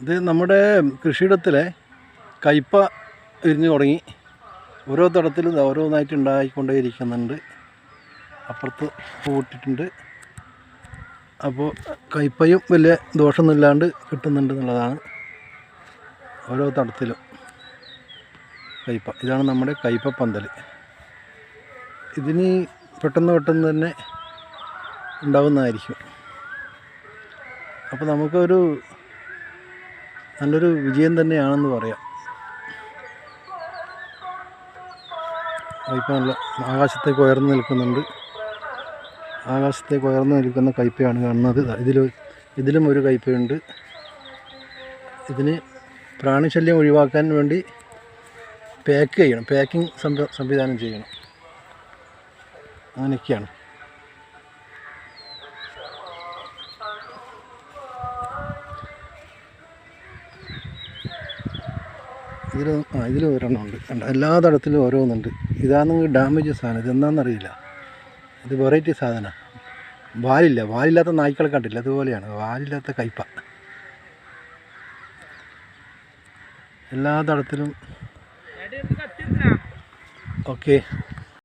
ഇത് നമ്മുടെ കൃഷിയിടത്തിലെ കയ്പ വിരിഞ്ഞു തുടങ്ങി. ഓരോ തടത്തിലും ഓരോന്നായിട്ട് ഉണ്ടായിക്കൊണ്ടേയിരിക്കുന്നുണ്ട്. അപ്പുറത്ത് പൂട്ടിട്ടുണ്ട്. അപ്പോൾ കയ്പയും വലിയ ദോഷമൊന്നുമില്ലാണ്ട് കിട്ടുന്നുണ്ട് എന്നുള്ളതാണ് ഓരോ തടത്തിലും. കയ്പ. ഇതാണ് നമ്മുടെ കയ്പ പന്തൽ ഇതിന് പെട്ടെന്ന് പെട്ടെന്ന് തന്നെ ഉണ്ടാവുന്നതായിരിക്കും. അപ്പോൾ നമുക്കൊരു നല്ലൊരു വിജയം തന്നെയാണെന്ന് പറയാം. കയ്പ നല്ല ആകാശത്തേക്ക് ഉയർന്നു നിൽക്കുന്നുണ്ട്. ആകാശത്തേക്ക് ഉയർന്നു നിൽക്കുന്ന കയ്പയാണ് കാണുന്നത്. ഇതിൽ ഇതിലും ഒരു കയ്പയുണ്ട് ഇതിന് പ്രാണിശല്യം ഒഴിവാക്കാൻ വേണ്ടി പാക്ക് ചെയ്യണം. പാക്കിംഗ് സംവിധാനം ചെയ്യണം. അങ്ങനെയൊക്കെയാണ്. ഇതിൽ ഇതിൽ ഒരെണ്ണം ഉണ്ട്. കണ്ട? എല്ലാ തടത്തിലും ഓരോന്നുണ്ട്. ഇതാണെങ്കിൽ ഡാമേജ് സാധനം. ഇതെന്താണെന്നറിയില്ല ഇത് വെറൈറ്റി സാധനമാണ് വാലില്ല. വാലില്ലാത്ത നായ്ക്കളെ കണ്ടില്ല. അതുപോലെയാണ് വാലില്ലാത്ത കയ്പ. എല്ലാ തടത്തിലും ഓക്കെ.